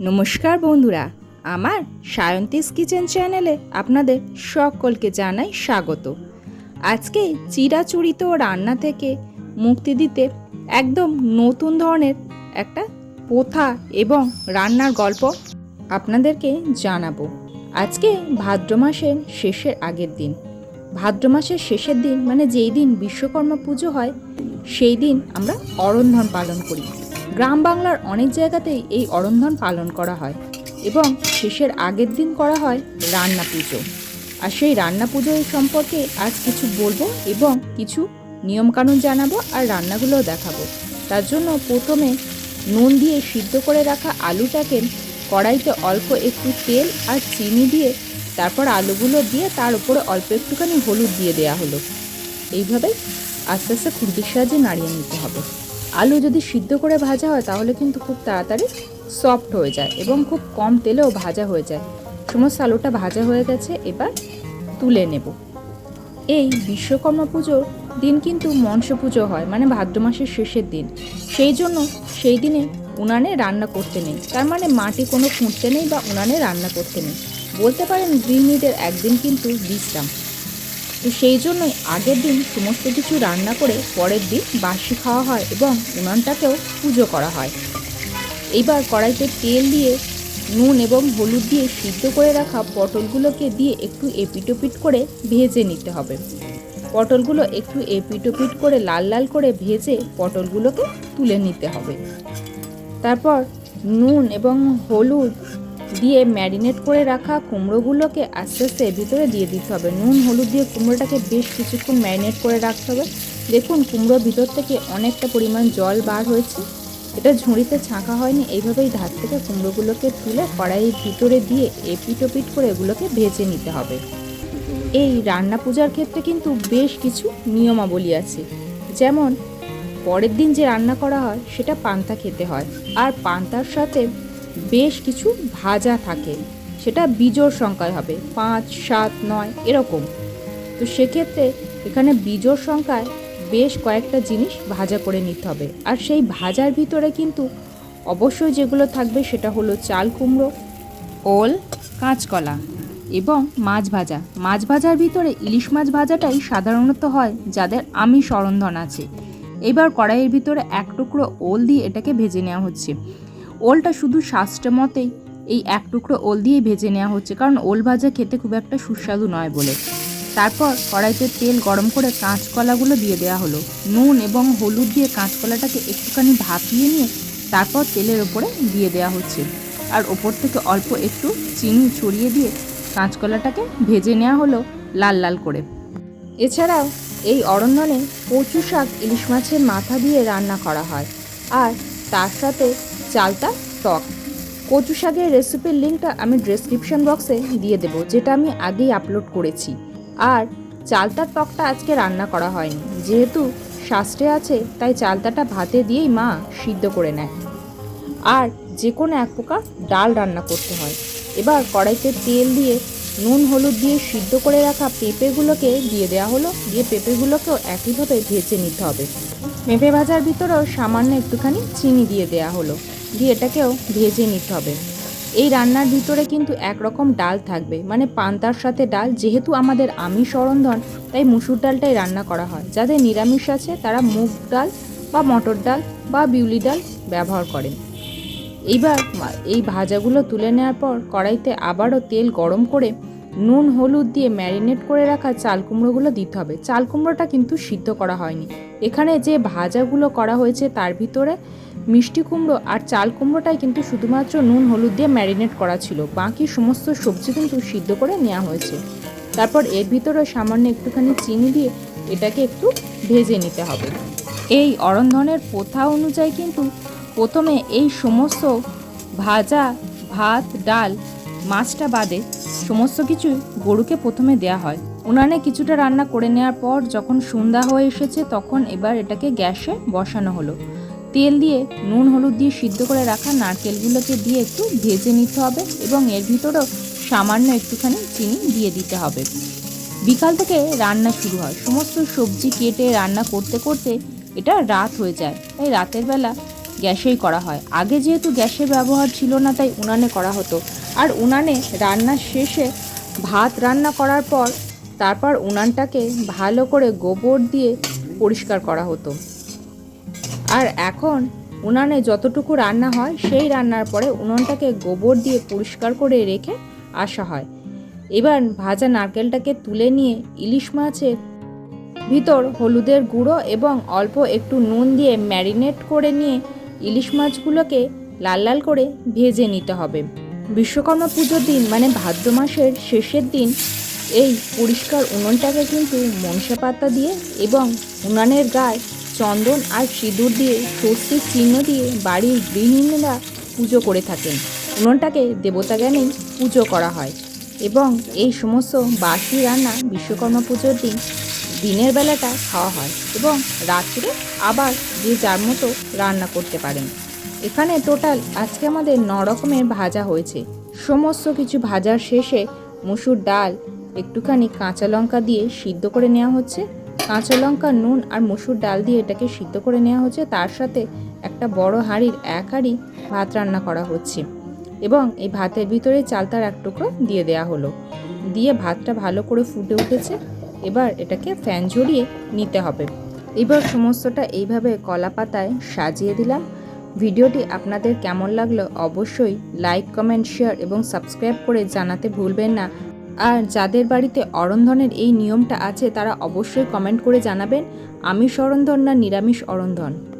নমস্কার বন্ধুরা, আমার সায়ন্তিস কিচেন চ্যানেলে আপনাদের সকলকে জানাই স্বাগত। আজকে চিরাচরিত রান্না থেকে মুক্তি দিতে একদম নতুন ধরনের একটা প্রথা এবং রান্নার গল্প আপনাদেরকে জানাব। আজকে ভাদ্র মাসের শেষের আগের দিন। ভাদ্র মাসের শেষের দিন মানে যেই দিন বিশ্বকর্মা পুজো হয়, সেই দিন আমরা অরন্ধন পালন করি। গ্রাম বাংলার অনেক জায়গাতেই এই অরন্ধন পালন করা হয় এবং শেষের আগের দিন করা হয় রান্না পুজো। আর সেই রান্না পুজো সম্পর্কে আজ কিছু বলব এবং কিছু নিয়মকানুন জানাব আর রান্নাগুলোও দেখাবো। তার জন্য প্রথমে নুন দিয়ে সিদ্ধ করে রাখা আলুটাকে কড়াইতে অল্প একটু তেল আর চিনি দিয়ে তারপর আলুগুলো দিয়ে তার উপরে অল্প একটুখানি হলুদ দিয়ে দেওয়া হলো। এইভাবে আস্তে আস্তে খুন্তির সাহায্যে নাড়িয়ে নিতে হবে। আলু যদি সিদ্ধ করে ভাজা হয়, তাহলে কিন্তু খুব তাড়াতাড়ি সফট হয়ে যায় এবং খুব কম তেলেও ভাজা হয়ে যায়। সমস্ত আলুটা ভাজা হয়ে গেছে, এবার তুলে নেব। এই বিশ্বকর্মা পুজোর দিন কিন্তু মনস পুজো হয় মানে ভাদ্র মাসের শেষের দিন। সেই জন্য সেই দিনে উনানে রান্না করতে নেই। তার মানে মাটি কোনো খুঁড়তে নেই বা উনানে রান্না করতে নেই। বলতে পারেন, গৃহিণীদের একদিন কিন্তু বিশ্রাম। তো সেই জন্যই আগের দিন সমস্ত কিছু রান্না করে পরের দিন বাসি খাওয়া হয় এবং উনানটাকেও পুজো করা হয়। এইবার কড়াইতে তেল দিয়ে নুন এবং হলুদ দিয়ে সিদ্ধ করে রাখা পটলগুলোকে দিয়ে একটু এপিটোপিট করে ভেজে নিতে হবে। পটলগুলো একটু এপিটোপিট করে লাল লাল করে ভেজে পটলগুলোকে তুলে নিতে হবে। তারপর নুন এবং হলুদ দিয়ে ম্যারিনেট করে রাখা কুমড়োগুলোকে আস্তে আস্তে ভিতরে দিয়ে দিতে হবে। নুন, হলুদ দিয়ে কুমড়োটাকে বেশ কিছুক্ষণ ম্যারিনেট করে রাখতে হবে। দেখুন, কুমড়োর ভিতর থেকে অনেকটা পরিমাণ জল বার হয়েছে। এটা ঝুড়িতে ছাঁকা হয়নি, এইভাবেই ধার থেকে কুমড়োগুলোকে তুলে কড়াইয়ের ভিতরে দিয়ে এপিটোপিট করে এগুলোকে ভেজে নিতে হবে। এই রান্না পূজার ক্ষেত্রে কিন্তু বেশ কিছু নিয়মাবলী আছে। যেমন, পরের দিন যে রান্না করা হয়, সেটা পান্তা খেতে হয়। আর পান্তার সাথে বেশ কিছু ভাজা থাকে। সেটা বিজোড় সংখ্যায় হবে। পাঁচ, সাত, নয়, এরকম। তো সেক্ষেত্রে এখানে বিজোড় সংখ্যায় বেশ কয়েকটা জিনিস ভাজা করে নিতে হবে। আর সেই ভাজার ভিতরে কিন্তু অবশ্যই যেগুলো থাকবে সেটা হলো চাল কুমড়ো, ওল, কাঁচকলা এবং মাছ ভাজা। মাছ ভাজার ভিতরে ইলিশ মাছ ভাজাটাই সাধারণত হয় যাদের আমি সরন্ধন আছে। এবার কড়াইয়ের ভিতরে এক টুকরো ওল দিয়ে এটাকে ভেজে নেওয়া হচ্ছে। ওলটা শুধু শাস্ত্র মতেই এই এক টুকরো ওল দিয়েই ভেজে নেওয়া হচ্ছে, কারণ ওল ভাজা খেতে খুব একটা সুস্বাদু নয় বলে। তারপর কড়াইতে তেল গরম করে কাঁচকলাগুলো দিয়ে দেওয়া হলো। নুন এবং হলুদ দিয়ে কাঁচকলাটাকে একটুখানি ভাপিয়ে নিয়ে তারপর তেলের ওপরে দিয়ে দেওয়া হচ্ছে। আর ওপর থেকে অল্প একটু চিনি ছড়িয়ে দিয়ে কাঁচকলাটাকে ভেজে নেওয়া হলো লাল লাল করে। এছাড়াও এই অরণ্যনে কচু শাক, ইলিশ মাছের মাথা দিয়ে রান্না করা হয়। আর তার সাথে চালতা টক। কচু শাকের রেসিপির লিঙ্কটা আমি ডেসক্রিপশন বক্সে দিয়ে দেবো, যেটা আমি আগেই আপলোড করেছি। আর চালতার টকটা আজকে রান্না করা হয়নি। যেহেতু শাস্ত্রে আছে, তাই চালতাটা ভাতে দিয়েই মা সিদ্ধ করে নেয়। আর যে কোনো এক প্রকার ডাল রান্না করতে হয়। এবার কড়াইতে তেল দিয়ে, নুন, হলুদ দিয়ে সিদ্ধ করে রাখা পেঁপেগুলোকে দিয়ে দেওয়া হলো। দিয়ে পেঁপেগুলোকেও একইভাবে ভেজে নিতে হবে। পেঁপে ভাজার ভিতরেও সামান্য একটুখানি চিনি দিয়ে দেওয়া হলো। দিয়ে এটাকেও ভেজে নিতে হবে। এই রান্নার ভিতরে কিন্তু একরকম ডাল থাকবে। মানে পান্তার সাথে ডাল, যেহেতু আমাদের আমিষ অরন্ধন, তাই মুসুর ডালটাই রান্না করা হয়। যাদের নিরামিষ আছে, তারা মুগ ডাল বা মটর ডাল বা বিউলি ডাল ব্যবহার করেন। এইবার এই ভাজাগুলো তুলে নেওয়ার পর কড়াইতে আবারও তেল গরম করে নুন, হলুদ দিয়ে ম্যারিনেট করে রাখা চাল কুমড়োগুলো দিতে হবে। চাল কুমড়োটা কিন্তু সিদ্ধ করা হয়নি। এখানে যে ভাজাগুলো করা হয়েছে, তার ভিতরে মিষ্টি কুমড়ো আর চাল কুমড়োটাই কিন্তু শুধুমাত্র নুন, হলুদ দিয়ে ম্যারিনেট করা ছিল। বাকি সমস্ত সবজি কিন্তু সিদ্ধ করে নেওয়া হয়েছে। তারপর এর ভিতরে সামান্য একটুখানি চিনি দিয়ে এটাকে একটু ভেজে নিতে হবে। এই অরন্ধনের প্রথা অনুযায়ী কিন্তু প্রথমে এই সমস্ত ভাজা ভাত, ডাল, মাছটা বাদে সমস্ত কিছুই গরুকে প্রথমে দেয়া হয়। উনানে কিছুটা রান্না করে নেওয়ার পর যখন সন্ধ্যা হয়ে এসেছে তখন এবার এটাকে গ্যাসে বসানো হলো। তেল দিয়ে নুন, হলুদ দিয়ে সিদ্ধ করে রাখা নারকেলগুলোকে দিয়ে একটু ভেজে নিতে হবে এবং এর ভিতরেও সামান্য একটুখানি চিনি দিয়ে দিতে হবে। বিকাল থেকে রান্না শুরু হয়। সমস্ত সবজি কেটে রান্না করতে করতে এটা রাত হয়ে যায়। তাই রাতের বেলা গ্যাসেই করা হয়। আগে যেহেতু গ্যাসের ব্যবহার ছিল না, তাই উনানে করা হতো। আর উনানে রান্নার শেষে ভাত রান্না করার পর তারপর উনানটাকে ভালো করে গোবর দিয়ে পরিষ্কার করা হতো। আর এখন উনানে যতটুকু রান্না হয়, সেই রান্নার পরে উনুনটাকে গোবর দিয়ে পরিষ্কার করে রেখে আসা হয়। এবার ভাজা নারকেলটাকে তুলে নিয়ে ইলিশ মাছের ভিতর হলুদের গুঁড়ো এবং অল্প একটু নুন দিয়ে ম্যারিনেট করে নিয়ে ইলিশ মাছগুলোকে লাল লাল করে ভেজে নিতে হবে। বিশ্বকর্মা পুজোর দিন মানে ভাদ্র মাসের শেষের দিন এই পরিষ্কার উনুনটাকে কিন্তু মনসা পাতা দিয়ে এবং উনানের গায়ে চন্দন আর সিঁদুর দিয়ে স্বস্তির চিহ্ন দিয়ে বাড়ির গৃহিণীরা পুজো করে থাকেন। উনুনটাকে দেবতা জ্ঞানেই পুজো করা হয় এবং এই সমস্ত বাসি রান্না বিশ্বকর্মা পুজোর দিন, দিনের বেলাটা খাওয়া হয় এবং রাত্রে আবার যে যার মতো রান্না করতে পারেন। এখানে টোটাল আজকে আমাদের ন রকমের ভাজা হয়েছে। সমস্ত কিছু ভাজার শেষে মুসুর ডাল, একটুখানি কাঁচা লঙ্কা দিয়ে সিদ্ধ করে নেওয়া হচ্ছে। কাঁচা লঙ্কা, নুন আর মুসুর ডাল দিয়ে এটাকে সিদ্ধ করে নেওয়া হচ্ছে। তার সাথে একটা বড় হাঁড়ির এক হাঁড়ি ভাত রান্না করা হচ্ছে এবং এই ভাতের ভিতরে চালতার এক টুকরো দিয়ে দেয়া হলো। দিয়ে ভাতটা ভালো করে ফুটে উঠেছে। এবার এটাকে ফ্যান ঝরিয়ে নিতে হবে। এবার সমস্তটা এইভাবে কলা পাতায় সাজিয়ে দিলাম। ভিডিওটি আপনাদের কেমন লাগল অবশ্যই লাইক, কমেন্ট, শেয়ার এবং সাবস্ক্রাইব করে জানাতে ভুলবেন না। আর যাদের বাড়িতে অরন্ধনের এই নিয়মটা আছে, তারা অবশ্যই কমেন্ট করে জানাবেন। আমিষ অরন্ধন না নিরামিষ অরন্ধন।